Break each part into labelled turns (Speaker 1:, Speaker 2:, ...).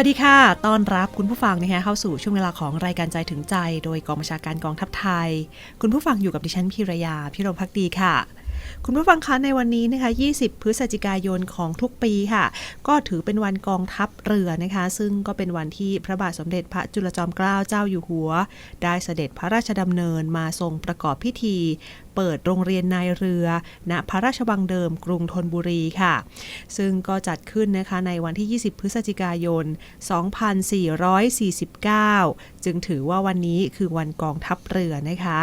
Speaker 1: วัสดีค่ะ ต้อนรับคุณผู้ฟังนะคะเข้าสู่ช่วงเวลาของรายการใจถึงใจ โดยกองบัญชาการกองทัพไทย คุณผู้ฟังอยู่กับดิฉันพิรยาพิรมพักดีค่ะ คุณผู้ฟังคะในวันนี้นะคะ 20 พฤศจิกายนของทุกปีค่ะ ก็ถือเป็นวันกองทัพเรือนะคะ ซึ่งก็เป็นวันที่พระบาทสมเด็จพระจุลจอมเกล้าเจ้าอยู่หัว ได้เสด็จพระราชดำเนินมาทรงประกอบพิธี เปิดโรงเรียนนายเรือ ณพระราชวังเดิมกรุงธนบุรีค่ะ ซึ่งก็จัดขึ้นนะคะในวันที่ 20 พฤศจิกายน 2449 จึงถือว่าวันนี้คือวันกองทัพเรือนะคะ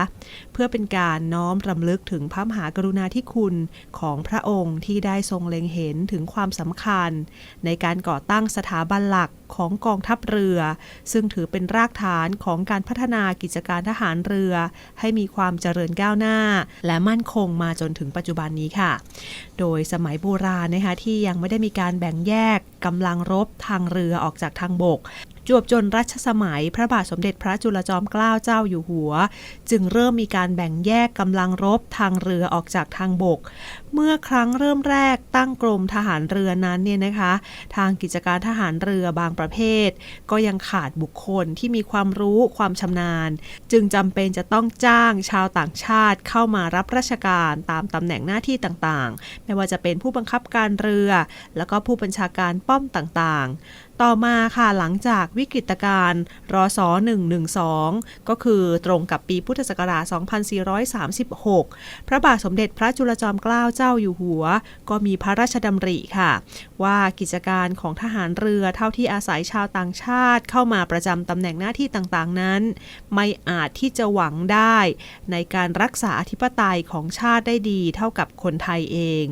Speaker 1: เพื่อเป็นการน้อมรำลึกถึงพระมหากรุณาธิคุณของพระองค์ที่ได้ทรงเล็งเห็นถึงความสำคัญ ในการก่อตั้งสถาบันหลักของกองทัพเรือ ซึ่งถือเป็นรากฐานของการพัฒนากิจการทหารเรือ ให้มีความเจริญก้าวหน้าและมั่นคงมาจนถึงปัจจุบันนี้ค่ะ โดยสมัยโบราณนะคะที่ยังไม่ได้มีการแบ่งแยกกำลังรบทางเรือออกจากทางบก จวบจนรัชสมัยพระบาทสมเด็จพระจุลจอมเกล้าเจ้าอยู่หัว จึงเริ่มมีการแบ่งแยกกำลังรบทางเรือออกจากทางบก เมื่อครั้งเริ่มแรกตั้งกรมทหารเรือนั้นเนี่ยนะคะ ทางกิจการทหารเรือบางประเภท ก็ยังขาดบุคคลที่มีความรู้ความชำนาญ จึงจำเป็นจะต้องจ้างชาวต่างชาติเข้ามารับราชการตามตำแหน่งหน้าที่ต่างๆ ไม่ว่าจะเป็นผู้บังคับการเรือ แล้วก็ผู้บัญชาการป้อมต่างๆต่อมาค่ะหลังจากวิกฤตการณ์รศ112 ก็คือตรงกับปีพุทธศักราช 2436 พระบาทสมเด็จพระจุลจอมเกล้าเจ้าอยู่หัว ก็มีพระราชดำริค่ะ ว่ากิจการของทหารเรือเท่าที่อาศัยชาวต่างชาติเข้ามาประจำตำแหน่งหน้าที่ต่างๆนั้น ไม่อาจที่จะหวังได้ ในการรักษาอธิปไตยของชาติได้ดีเท่ากับคนไทยเอง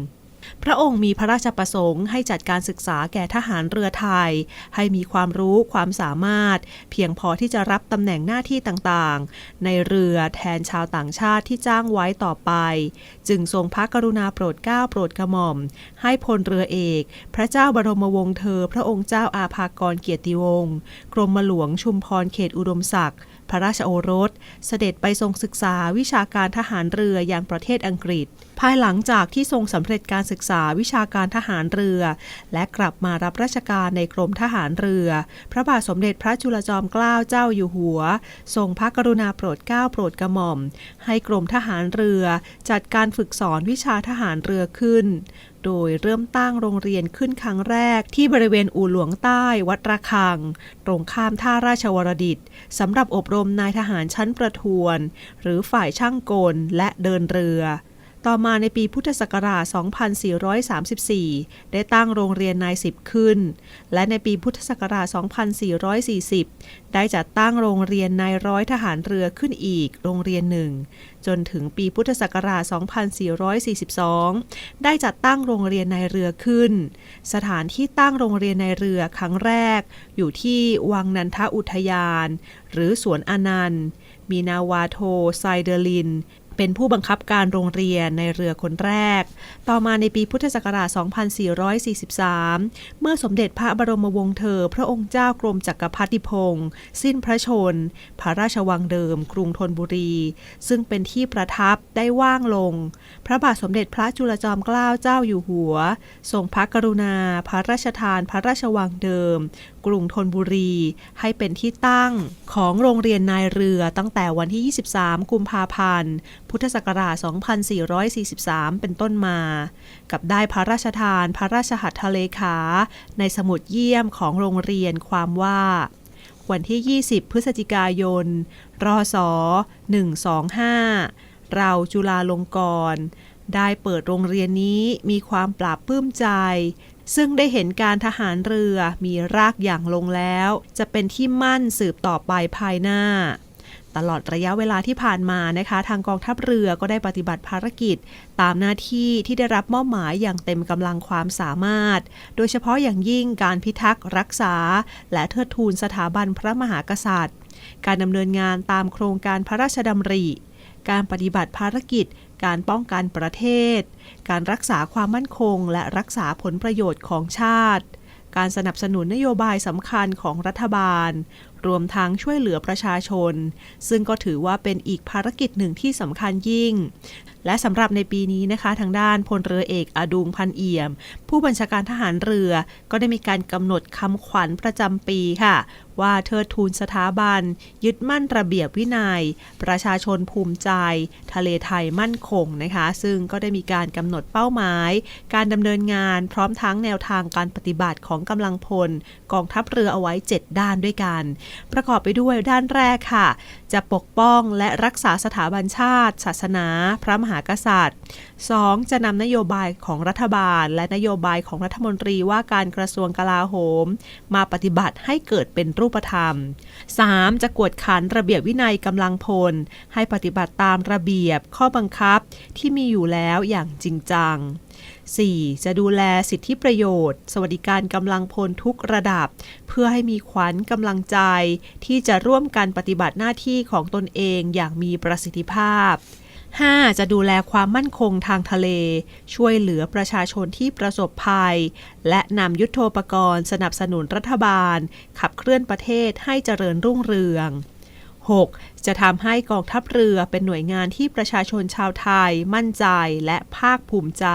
Speaker 1: พระองค์มีพระราชประสงค์ให้จัดการศึกษาแก่ทหารเรือไทย ให้มีความรู้ความสามารถ เพียงพอที่จะรับตำแหน่งหน้าที่ต่างๆ ในเรือแทนชาวต่างชาติที่จ้างไว้ต่อไป จึงทรงพระกรุณาโปรดเกล้าโปรดกระหม่อม ให้พลเรือเอก พระเจ้าบรมวงศ์เธอ พระองค์เจ้าอาภากรเกียรติวงศ์กรมหลวงชุมพรเขตอุดมศักดิ์พระราชโอรส เสด็จไปทรงศึกษาวิชาการทหารเรืออย่างประเทศอังกฤษภายหลังจากที่ทรงสำเร็จการศึกษาวิชาการทหารเรือ และกลับมารับราชการในกรมทหารเรือ พระบาทสมเด็จพระจุลจอมเกล้าเจ้าอยู่หัว ทรงพระกรุณาโปรดเกล้าโปรดกระหม่อม ให้กรมทหารเรือ จัดการฝึกสอนวิชาทหารเรือขึ้น โดยเริ่มตั้งโรงเรียนขึ้นครั้งแรก ที่บริเวณอู่หลวงใต้วัดระฆัง ตรงข้ามท่าราชวรดิตสำหรับอบรมนายทหารชั้นประทวน หรือฝ่ายช่างกลและเดินเรือ ต่อมาในปีพุทธศักราช 2434 ได้ตั้งโรงเรียนนายสิบขึ้น และในปีพุทธศักราช 2440 ได้จัดตั้งโรงเรียนนายร้อยทหารเรือขึ้นอีกโรงเรียนหนึ่ง จนถึงปีพุทธศักราช 2442 ได้จัดตั้งโรงเรียนนายเรือขึ้น สถานที่ตั้งโรงเรียนนายเรือครั้งแรก อยู่ที่วังนันทอุทยาน หรือสวนอนันต์มีนาวาโทไซเดอริน เป็นผู้บังคับการโรงเรียนในเรือคนแรก ต่อมาในปีพุทธศักราช 2443 เมื่อสมเด็จพระบรมวงศ์เธอ พระองค์เจ้ากรมจักรพรรดิพงศ์สิ้นพระชน พระราชวังเดิม กรุงธนบุรี ซึ่งเป็นที่ประทับได้ว่างลง พระบาทสมเด็จพระจุลจอมเกล้าเจ้าอยู่หัว ทรงพระกรุณา พระราชทาน พระราชวังเดิมกรุงธนบุรี ให้เป็นที่ตั้งของโรงเรียนนายเรือตั้งแต่วันที่ 23 กุมภาพันธ์ พุทธศักราช 2443 เป็นต้นมา กับได้พระราชทานพระราชหัตถเลขา ในสมุดเยี่ยมของโรงเรียนความว่าวันที่ 20 พฤศจิกายน รศ 125 เราจุฬาลงกรณ์ ได้เปิดโรงเรียนนี้มีความปราบปลื้มใจ ซึ่งได้เห็นการทหารเรือมีรากอย่างลงแล้ว จะเป็นที่มั่นสืบต่อไปภายหน้า ตลอดระยะเวลาที่ผ่านมานะคะ ทางกองทัพเรือก็ได้ปฏิบัติภารกิจ ตามหน้าที่ที่ได้รับมอบหมายอย่างเต็มกำลังความสามารถ โดยเฉพาะอย่างยิ่งการพิทักษ์รักษา และเทิดทูนสถาบันพระมหากษัตริย์ การดำเนินงานตามโครงการพระราชดำริการปฏิบัติภารกิจ การป้องกันประเทศ การรักษาความมั่นคง และรักษาผลประโยชน์ของชาติ การสนับสนุนนโยบายสำคัญของรัฐบาล รวมทั้งช่วยเหลือประชาชน ซึ่งก็ถือว่าเป็นอีกภารกิจหนึ่งที่สำคัญยิ่งและสำหรับในปีนี้นะคะ ทางด้านพลเรือเอกอดุงพันเอี่ยม ผู้บัญชาการทหารเรือก็ได้มีการกำหนดคำขวัญประจำปีค่ะ ว่าเทิดทูนสถาบัน ยึดมั่นระเบียบวินยัย ประชาชนภูมิใจ ทะเลไทยมั่นคงนะคะ ซึ่งก็ได้มีการกำหนดเป้าหมาย การดำเนินงานพร้อมทั้งแนวทางการปฏิบัติของกำลังพล กองทัพเรือเอาไว้ 7 ด้านด้วยกัน ประกอบไปด้วยด้านแรกค่ะ จะปกป้องและรักษาสถาบันชาติ ศาสนา พระมหากษัตริย์ 2. จะนำนโยบายของรัฐบาล และนโยบายของรัฐมนตรีว่าการกระทรวงกลาโหม มาปฏิบัติให้เกิดเป็นรูปธรรม 3. จะกวดขันระเบียบวินัยกำลังพล ให้ปฏิบัติตามระเบียบข้อบังคับที่มีอยู่แล้วอย่างจริงจัง 4. จะดูแลสิทธิประโยชน์ สวัสดิการกำลังพลทุกระดับ เพื่อให้มีขวัญกำลังใจ ที่จะร่วมกันปฏิบัติหน้าที่ของตนเองอย่างมีประสิทธิภาพ 5. จะดูแลความมั่นคงทางทะเล ช่วยเหลือประชาชนที่ประสบภัย และนำยุทโธปกรณ์ สนับสนุนรัฐบาล ขับเคลื่อนประเทศให้เจริญรุ่งเรือง 6. จะทำให้กองทัพเรือเป็นหน่วยงานที่ประชาชนชาวไทยมั่นใจและภาคภูมิใจ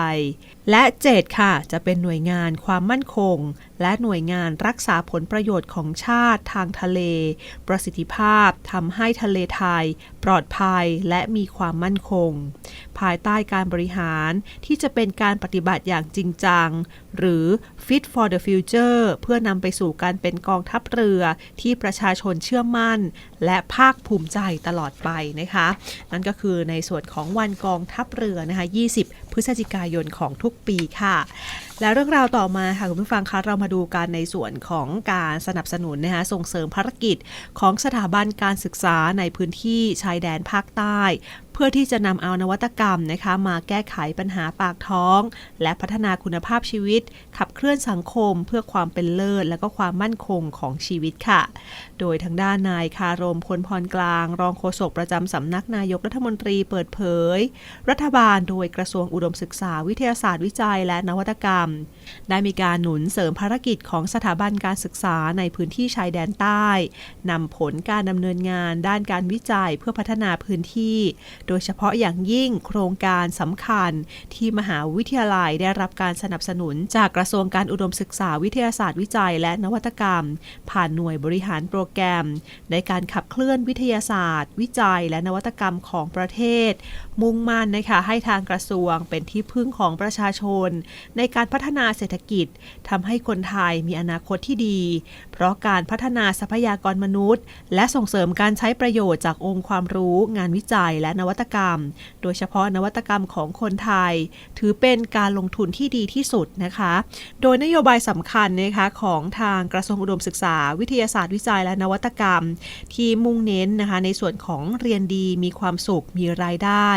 Speaker 1: และ 7 ค่ะ จะเป็นหน่วยงานความมั่นคง และหน่วยงานรักษาผลประโยชน์ของชาติทางทะเล ประสิทธิภาพทำให้ทะเลไทย ปลอดภัยและมีความมั่นคง ภายใต้การบริหารที่จะเป็นการปฏิบัติอย่างจริงจัง หรือ Fit for the Future เพื่อนำไปสู่การเป็นกองทัพเรือที่ประชาชนเชื่อมั่น และภาคภูมิใจตลอดไปนะคะ นั่นก็คือในส่วนของวันกองทัพเรือนะคะ20 พฤศจิกายนของทุกปีค่ะ และเรื่องราวต่อมาค่ะคุณผู้ฟังคะเรามาดูกันในส่วนของการสนับสนุนนะคะส่งเสริมภารกิจของสถาบันการศึกษาในพื้นที่ชายแดนภาคใต้ เพื่อที่จะนำเอานวัตกรรมนะคะมาแก้ไขปัญหาปากท้อง และพัฒนาคุณภาพชีวิต ขับเคลื่อนสังคมเพื่อความเป็นเลิศ และก็ความมั่นคงของชีวิตค่ะ โดยทางด้านนายคารมพลพรกลาง รองโฆษกประจำสำนักนายกรัฐมนตรีเปิดเผย รัฐบาลโดยกระทรวงอุดมศึกษาวิทยาศาสตร์วิจัย และนวัตกรรมม ได้มีการหนุนเสริมภารกิจของสถาบันการศึกษาในพื้นที่ชายแดนใต้นำผลการดำเนินงานด้านการวิจัยเพื่อพัฒนาพื้นที่ โดยเฉพาะอย่างยิ่งโครงการสำคัญที่มหาวิทยาลัยได้รับการสนับสนุนจากกระทรวงการอุดมศึกษาวิทยาศาสตร์วิจัย และนวัตกรรม ผ่านหน่วยบริหารโปรแกรม ในการขับเคลื่อนวิทยาศาสตร์ วิจัย และนวัตกรรมของประเทศ มุ่งมั่นนะคะให้ทางกระทรวงเป็นที่พึ่งของประชาชน ในการพัฒนาเศรษฐกิจทำให้คนไทยมีอนาคตที่ดี เพราะการพัฒนาทรัพยากรมนุษย์ และส่งเสริมการใช้ประโยชน์จากองค์ความรู้ งานวิจัยและนวัตกรรม โดยเฉพาะนวัตกรรมของคนไทย ถือเป็นการลงทุนที่ดีที่สุดนะคะ โดยนโยบายสำคัญนะคะของทางกระทรวงอุดมศึกษา วิทยาศาสตร์วิจัยและนวัตกรรม ที่มุ่งเน้นนะคะในส่วนของเรียนดีมีความสุขมีรายได้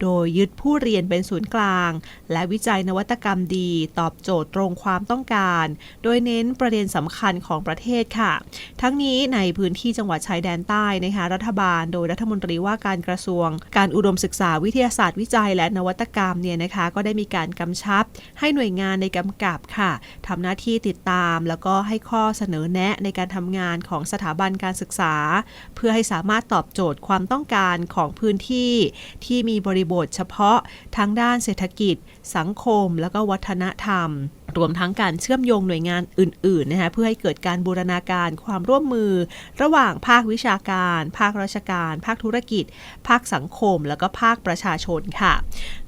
Speaker 1: โดยยึดผู้เรียนเป็นศูนย์กลาง และวิจัยนวัตกรรมดี ตอบโจทย์ตรงความต้องการ โดยเน้นประเด็นสำคัญของประเทศค่ะ ทั้งนี้ในพื้นที่จังหวัดชายแดนใต้นะคะรัฐบาล โดยรัฐมนตรีว่าการกระทรวง การอุดมศึกษาวิทยาศาสตร์วิจัย และนวัตกรรมเนี่ยนะคะก็ได้มีการกำชับ ให้หน่วยงานในกำกับค่ะทำหน้าที่ติดตาม แล้วก็ให้ข้อเสนอแนะในการทำงานของสถาบันการศึกษา เพื่อให้สามารถตอบโจทย์ความต้องการของพื้นที่ที่มีบริบทเฉพาะทั้งด้านเศรษฐกิจ สังคม แล้วก็วัฒนธรรม รวมทั้งการเชื่อมโยงหน่วยงานอื่นๆนะคะเพื่อให้เกิดการบูรณาการความร่วมมือ ระหว่างภาควิชาการ ภาคราชการ ภาคธุรกิจ ภาคสังคม แล้วก็ภาคประชาชนค่ะ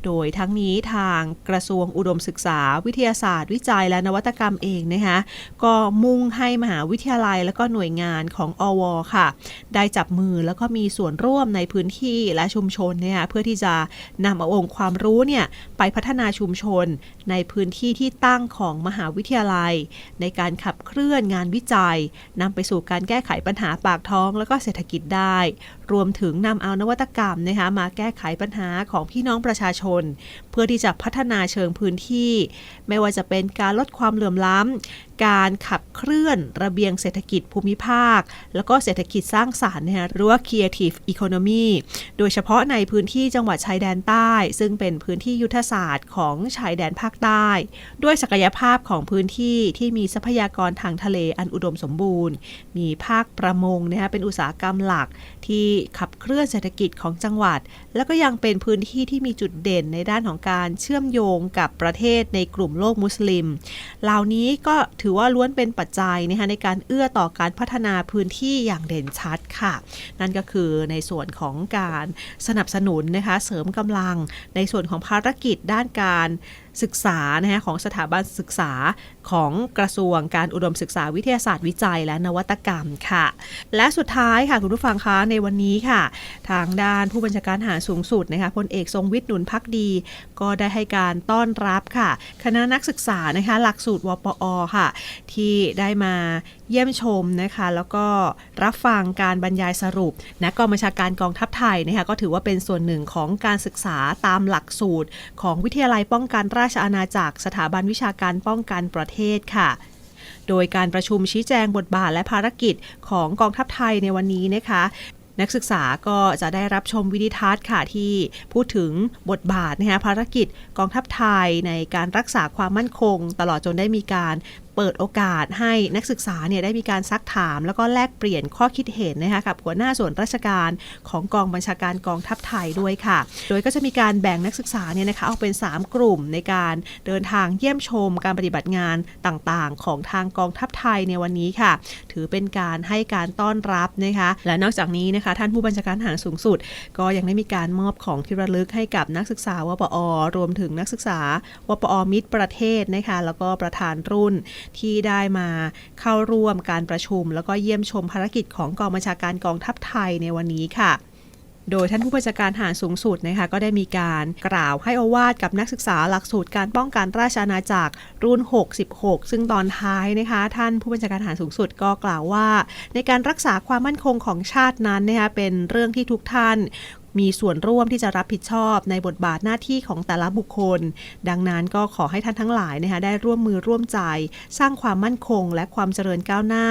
Speaker 1: โดยทั้งนี้ทางกระทรวงอุดมศึกษา วิทยาศาสตร์ วิจัยและนวัตกรรมเองนะคะก็มุ่งให้มหาวิทยาลัย และก็หน่วยงานของอวค่ะ ได้จับมือแล้วก็มีส่วนร่วมในพื้นที่และชุมชนเนี่ยเพื่อที่จะนำเอาองค์ความรู้เนี่ยไปพัฒนาชุมชน ในพื้นที่ที่ตั้งของมหาวิทยาลัย ในการขับเคลื่อนงานวิจัยนำไปสู่การแก้ไขปัญหาปากท้อง และก็เศรษฐกิจได้ รวมถึงนำเอานวัตกรรมนะคะมาแก้ไขปัญหาของพี่น้องประชาชน เพื่อที่จะพัฒนาเชิงพื้นที่ ไม่ว่าจะเป็นการลดความเหลื่อมล้ำการขับเคลื่อนระเบียงเศรษฐกิจภูมิภาค แล้วก็เศรษฐกิจสร้างสารรค์นะคะหรือว่า creative economy โดยเฉพาะในพื้นที่จังหวัดชายแดนใต้ ซึ่งเป็นพื้นที่ยุทธศาสตร์ของชายแดนภาคใต้ ด้วยศักยภาพของพื้นที่ที่มีทรัพยากรทางทะเลอันอุดมสมบูรณ์ มีภาคประมงนะคะเป็นอุตสาหกรรมหลักที่ขับเคลื่อนเศรษฐกิจของจังหวัด แล้วก็ยังเป็นพื้นที่ที่มีจุดเด่นในด้านของการเชื่อมโยงกับประเทศในกลุ่มโลกมุสลิม เหล่านี้ก็ถถือว่าล้วนเป็นปัจจัยนะคะในการเอื้อต่อการพัฒนาพื้นที่อย่างเด่นชัดค่ะ นั่นก็คือในส่วนของการสนับสนุนนะคะเสริมกำลังในส่วนของภารกิจด้านการ ศึกษานะฮะของสถาบันศึกษาของกระทรวงการอุดมศึกษาวิทยาศาสตร์วิจัยและนวัตกรรมค่ะ และสุดท้ายค่ะคุณผู้ฟังคะในวันนี้ค่ะ ทางด้านผู้บัญชาการทหารสูงสุดนะคะพลเอกทรงวิทย์หนุนพักดี ก็ได้ให้การต้อนรับค่ะ คณะนักศึกษานะคะหลักสูตรวปอค่ะ ที่ได้มาเยี่ยมชมนะคะ แล้วก็รับฟังการบรรยายสรุปณกองบัญชาการกองทัพไทยนะคะก็ถือว่าเป็นส่วนหนึ่งของการศึกษาตามหลักสูตร ของวิทยาลัยป้องกันราชอาณาจักร สถาบันวิชาการป้องกันประเทศค่ะโดยการประชุมชี้แจงบทบาทและภารกิจของกองทัพไทยในวันนี้นะคะ นักศึกษาก็จะได้รับชมวิดีทัศน์ค่ะที่พูดถึงบทบาทนะคะภารกิจกองทัพไทยในการรักษาความมั่นคง ตลอดจนได้มีการ เปิดโอกาสให้นักศึกษาเนี่ยได้มีการซักถาม แล้วก็แลกเปลี่ยนข้อคิดเห็นนะคะกับหัวหน้าส่วนราชการของกองบัญชาการกองทัพไทยด้วยค่ะ โดยก็จะมีการแบ่งนักศึกษาเนี่ยนะคะออกเป็น 3 กลุ่มในการเดินทางเยี่ยมชมการปฏิบัติงานต่างๆ ของทางกองทัพไทยในวันนี้ค่ะ ถือเป็นการให้การต้อนรับนะคะและนอกจากนี้นะคะท่านผู้บัญชาการหารสูงสุด ก็ยังได้มีการมอบของที่ระลึกให้กับนักศึกษาวปอ รวมถึงนักศึกษาวปอมิตรประเทศนะคะแล้วก็ประธานรุ่นที่ได้มาเข้าร่วมการประชุม แล้วก็เยี่ยมชมภารกิจของกองบัญชาการกองทัพไทยในวันนี้ค่ะโดยท่านผู้บัญชาการทหารสูงสุดนะคะก็ได้มีการกล่าวให้อวาดกับนักศึกษาหลักสูตรการป้องกันราชอาณาจักรรุ่น 66 ซึ่งตอนท้ายนะคะ ท่านผู้บัญชาการทหารสูงสุดก็กล่าวว่า ในการรักษาความมั่นคงของชาตินั้นนะคะเป็นเรื่องที่ทุกท่าน มีส่วนร่วมที่จะรับผิดชอบในบทบาทหน้าที่ของแต่ละบุคคล ดังนั้นก็ขอให้ท่านทั้งหลายนะคะได้ร่วมมือร่วมใจ สร้างความมั่นคง และความเจริญก้าวหน้า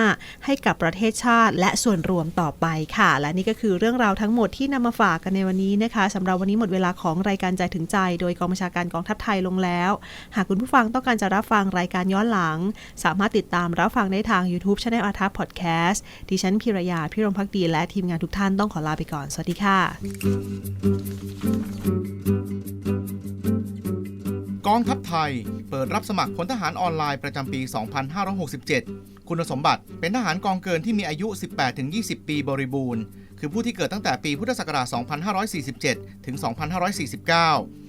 Speaker 1: ให้กับประเทศชาติ และส่วนรวมต่อไปค่ะ และนี่ก็คือเรื่องราวทั้งหมดที่นำมาฝากกันในวันนี้นะคะสำหรับวันนี้หมดเวลาของรายการใจถึงใจ โดยกองบัญชาการกองทัพไทยลงแล้ว หากคุณผู้ฟังต้องการจะรับฟังรายการย้อนหลัง สามารถติดตามรับฟังได้ทาง YouTube c h anel อาทัพพอดแคสต์ดิฉันพิรยาพิรมพักดีและทีมงานทุกท่านต้องขอลาไปก่อน สวัสดีค่ะ
Speaker 2: กองทัพไทยเปิดรับสมัครพลทหารออนไลน์ประจำปี 2567 คุณสมบัติเป็นทหารกองเกินที่มีอายุ 18-20 ปีบริบูรณ์ คือผู้ที่เกิดตั้งแต่ปีพุทธศักราช 2547 ถึง 2549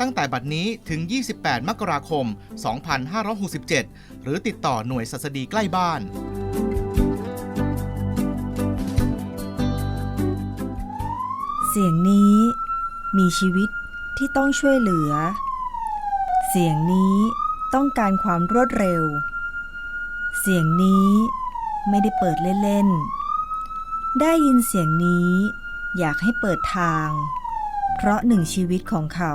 Speaker 2: ตั้งแต่บัดนี้ถึง 28 มกราคม 2567 หรือติดต่อหน่วยสัสดีใกล้บ้าน
Speaker 3: เสียงนี้มีชีวิตที่ต้องช่วยเหลือ เสียงนี้ต้องการความรวดเร็ว เสียงนี้ไม่ได้เปิดเล่นๆ ได้ยินเสียงนี้อยากให้เปิดทาง เพราะหนึ่งชีวิตของเขา